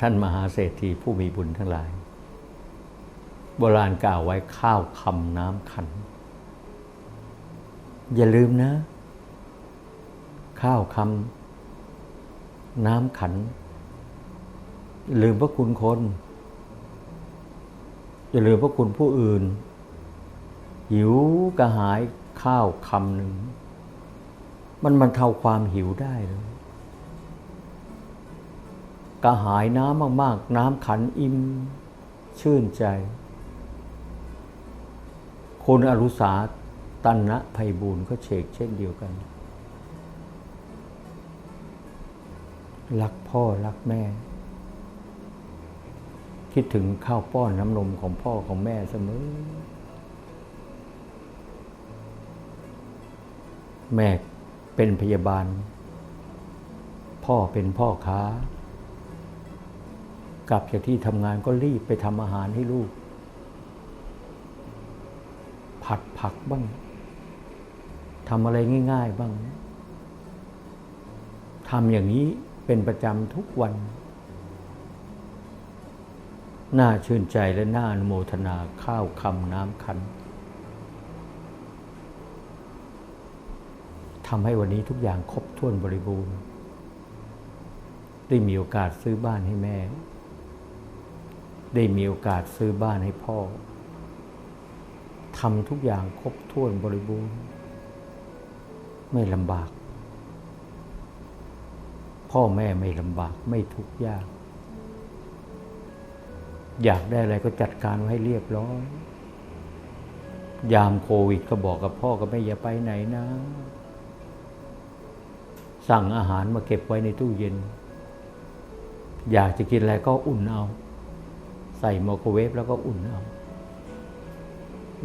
ท่านมหาเศรษฐีผู้มีบุญทั้งหลาย โบราณกล่าวไว้ข้าวคำน้ำขัน อย่าลืมนะ ข้าวคำน้ำขัน ลืมพระคุณคน อย่าลืมพระคุณผู้อื่น หิวกระหายข้าวคำหนึ่ง มันบรรเทาความหิวได้เลย กระหายน้ำมาก ๆ น้ำขันอิ่มชื่นใจคนอรุษาตันนะภัยบูรณ์ก็เชกเช่นเดียวกัน รักพ่อรักแม่ คิดถึงข้าวป้อนน้ำนมของพ่อของแม่เสมอ แม่เป็นพยาบาล พ่อเป็นพ่อค้า กลับจากที่ทำงานก็รีบไปทำอาหารให้ลูก ผัดผักบ้างทำอะไรง่าย ๆบ้างทำอย่างนี้เป็นประจำทุกวัน น่าชื่นใจและน่าอนุโมทนาข้าวคำน้ำคันทำให้วันนี้ทุกอย่างครบถ้วนบริบูรณ์ ได้มีโอกาสซื้อบ้านให้แม่ ได้มีโอกาสซื้อบ้านให้พ่อทำทุกอย่างครบถ้วนบริบูรณ์ ไม่ลำบาก พ่อแม่ไม่ลำบากไม่ทุกข์ยาก อยากได้อะไรก็จัดการไว้ให้เรียบร้อย ยามโควิดก็บอกกับพ่อกับแม่อย่าไปไหนนะ สั่งอาหารมาเก็บไว้ในตู้เย็น อยากจะกินอะไรก็อุ่นเอา ใส่ไมโครเวฟแล้วก็อุ่นเอา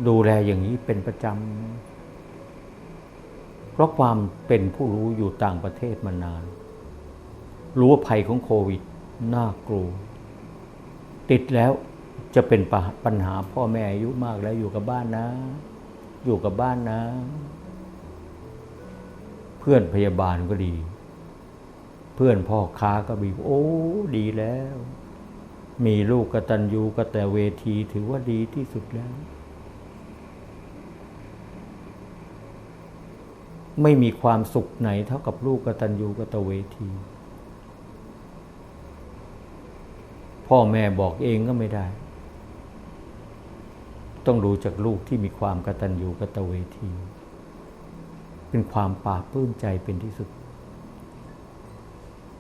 ดูแลอย่างนี้เป็นประจำ เพราะความเป็นผู้รู้อยู่ต่างประเทศมานาน รู้ว่าภัยของโควิด น่ากลัว ติดแล้วจะเป็นปัญหาพ่อแม่อายุมากแล้วอยู่กับบ้านนะ อยู่กับบ้านนะ เพื่อนพยาบาลก็ดี เพื่อนพ่อค้าก็บีโอ้ ดีแล้ว มีลูกกตัญญูกแต่เวทีถือว่าดีที่สุดแล้ว ไม่มีความสุขไหนเท่ากับลูกกตัญญูกตเวที พ่อแม่บอกเองก็ไม่ได้ ต้องดูจากลูกที่มีความกตัญญูกตเวที เป็นความปาปลื้มใจเป็นที่สุด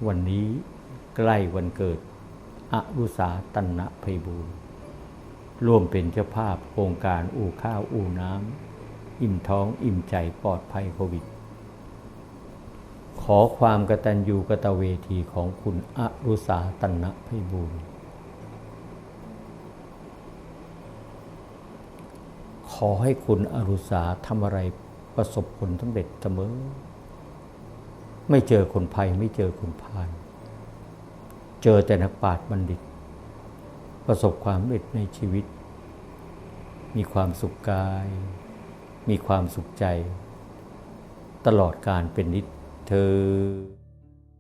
วันนี้ใกล้วันเกิด อรุษาตันนะภัยบูรณ์ร่วมเป็นเจ้าภาพโครงการอู่ข้าวอู่น้ำอิ่มท้องอิ่มใจปลอดภัยโควิด ขอความกตัญญูกตเวทีของคุณอรุษาตันนะภัยบูรณ์ขอให้คุณอรุษาทำอะไรประสบผลสำเร็จเสมอ ไม่เจอคนภัยไม่เจอคนพาล เจอแต่นักปราชญ์บัณฑิต ประสบความสำเร็จในชีวิต มีความสุขกาย มีความสุขใจ ตลอดการเป็นนิดเธอ